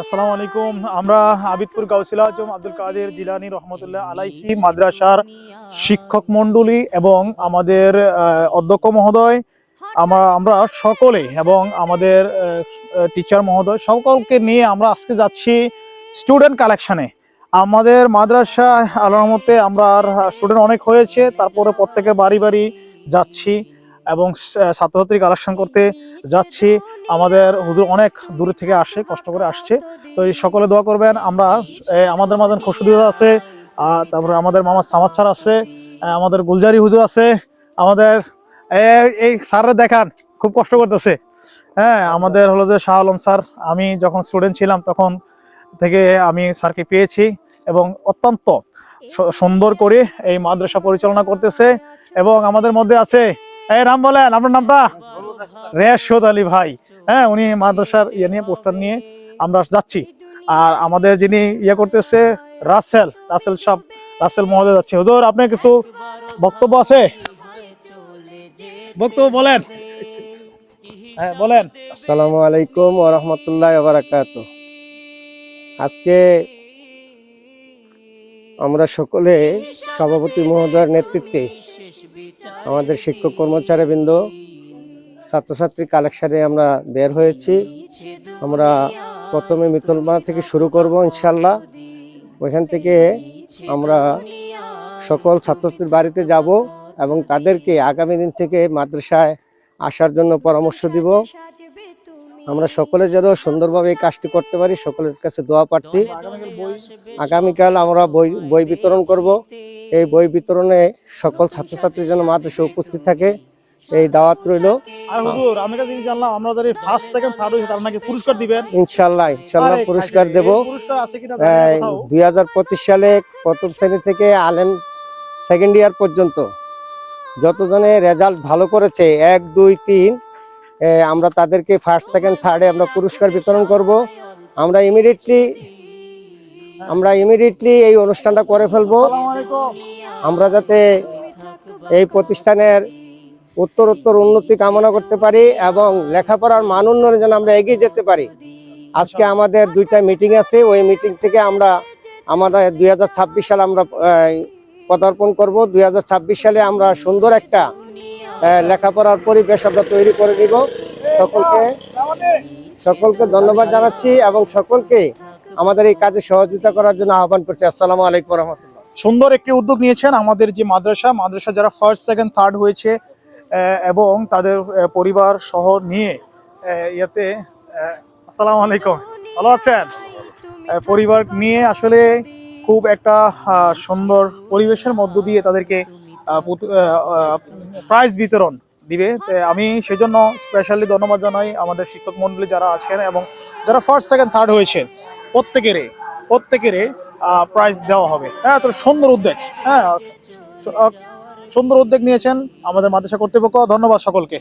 আসসালামু আলাইকুম আমরা আবিদপুর গাউসিলা আজম আব্দুল কাদের জিলানি রহমতুল্লাহ আলাইহি মাদ্রাসার শিক্ষক মণ্ডলী এবং আমাদের অধ্যক্ষ মহোদয় আমরা আমরা সকলে এবং আমাদের টিচার মহোদয় সকলকে নিয়ে আমরা আজকে যাচ্ছি স্টুডেন্ট কালেকশনে আমাদের মাদ্রাসা আল্লাহর মতে আমরা স্টুডেন্ট অনেক হয়েছে তারপরে প্রত্যেকের বাড়ি বাড়ি যাচ্ছি এবং ছাত্রছাত্রী কালেকশন করতে যাচ্ছি। আমাদের হুজুর অনেক দূর থেকে আসে, কষ্ট করে আসছে। তো এই সকলে দোয়া করবেন, আমরা আমাদের মাঝে খুশুদিদ আছে তারপরে আমাদের মামা সামাদ স্যার আছে আমাদের গুলজারি হুজুর আছে, আমাদের এই স্যাররা দেখান, খুব কষ্ট করতেছে। হ্যাঁ আমাদের হলো যে শাহ আলম স্যার, আমি যখন স্টুডেন্ট ছিলাম তখন থেকে আমি স্যারকে পেয়েছি এবং অত্যন্ত সুন্দর করে এই মাদ্রাসা পরিচালনা করতেছে এবং আমাদের মধ্যে আছে এই নাম বলেন আপনার নামটা? রেশদ আলী ভাই। হ্যাঁ উনি মাদ্রাসার ইয়ে নিয়ে পোস্টার নিয়ে আমরা যাচ্ছি। আর আমাদের যিনি ইয়ে করতেছে রাসেল রাসেল সাহ রাসেল মহোদয় যাচ্ছে। হুজুর আপনার কিছু বক্তব্য আছে? বক্তব্য বলেন। হ্যাঁ বলেন। আসসালামু আলাইকুম ওয়া রাহমাতুল্লাহি ওয়া বারাকাতু আজকে আমরা সকলে সভাপতি মহোদয়ের নেতৃত্বে আমাদের শিক্ষক কর্মচারীবৃন্দ ছাত্রছাত্রী কালেকশনে আমরা বের হয়েছি। আমরা প্রথমে মিতলমা থেকে শুরু করব ইনশাল্লাহ ওইখান থেকে আমরা সকল ছাত্রছাত্রীর বাড়িতে যাব এবং তাদেরকে আগামী দিন থেকে মাদ্রাসায় আসার জন্য পরামর্শ দিব। আমরা সকলে যেন সুন্দরভাবে এই কাজটি করতে পারি সকলের কাছে দোয়া প্রার্থী। আগামীকাল আগামীকাল আমরা বই বই বিতরণ করব। এই বই বিতরণে সকল ছাত্রছাত্রী যেন মাদ্রাসায় উপস্থিত থাকে এই দাওয়াত রইল। আর হুজুর আমি কাছে জানলাম আমরা যারা ফার্স্ট সেকেন্ড থার্ড হয়েছে তার নাকি পুরস্কার দিবেন? ইনশাল্লাহ ইনশাল্লাহ আরে, পুরস্কার দেব। পুরস্কার আছে কিনা জানি না কোথাও। দুই হাজার পঁচিশ সালে প্রথম শ্রেণি থেকে আলেম সেকেন্ড ইয়ার পর্যন্ত যতজনে রেজাল্ট ভালো করেছে এক দুই তিন আমরা তাদেরকে ফার্স্ট সেকেন্ড থার্ডে আমরা পুরস্কার বিতরণ করব। আমরা ইমিডিয়েটলি আমরা ইমিডিয়েটলি এই অনুষ্ঠানটা করে ফেলব। আমরা যাতে এই প্রতিষ্ঠানের উত্তর উত্তর উন্নতি কামনা করতে পারি এবং লেখাপড়ার মান উন্নয়নে যেন আমরা এগিয়ে যেতে পারি। আজকে আমাদের দুইটা মিটিং আছে, ওই মিটিং থেকে আমরা আমাদের দুই হাজার ছাব্বিশ সালে আমরা পদার্পণ করব। দুই হাজার ছাব্বিশ সালে আমরা সুন্দর একটা লেখাপড়ার পরিবেশ আমরা তৈরি করে নিব। সকলকে সকলকে ধন্যবাদ জানাচ্ছি এবং সকলকে আমাদের এই কাজে সহযোগিতা করার জন্য আহ্বান করছি। আসসালামু আলাইকুম রহমতুল্লাহ সুন্দর একটি উদ্যোগ নিয়েছেন আমাদের যে মাদ্রাসা মাদ্রাসা যারা ফার্স্ট সেকেন্ড থার্ড হয়েছে এবং তাদের পরিবার সহ নিয়ে ইয়েতে আসসালামু আলাইকুম। ভালো আছেন? পরিবার নিয়ে আসলে খুব একটা সুন্দর পরিবেশের মধ্য দিয়ে তাদেরকে প্রাইজ বিতরণ দিবে। আমি সেজন্য স্পেশালি ধন্যবাদ জানাই আমাদের শিক্ষক মন্ডলী যারা আছেন এবং যারা ফার্স্ট সেকেন্ড থার্ড হয়েছেন। প্রত্যেকেরই প্রত্যেকের প্রাইজ দেওয়া হবে। হ্যাঁ তো সুন্দর উদ্যোগ। হ্যাঁ সুন্দর উদ্যোগ নিয়েছেন আমাদের মাদ্রাসা কর্তৃপক্ষ। ধন্যবাদ সকলকে।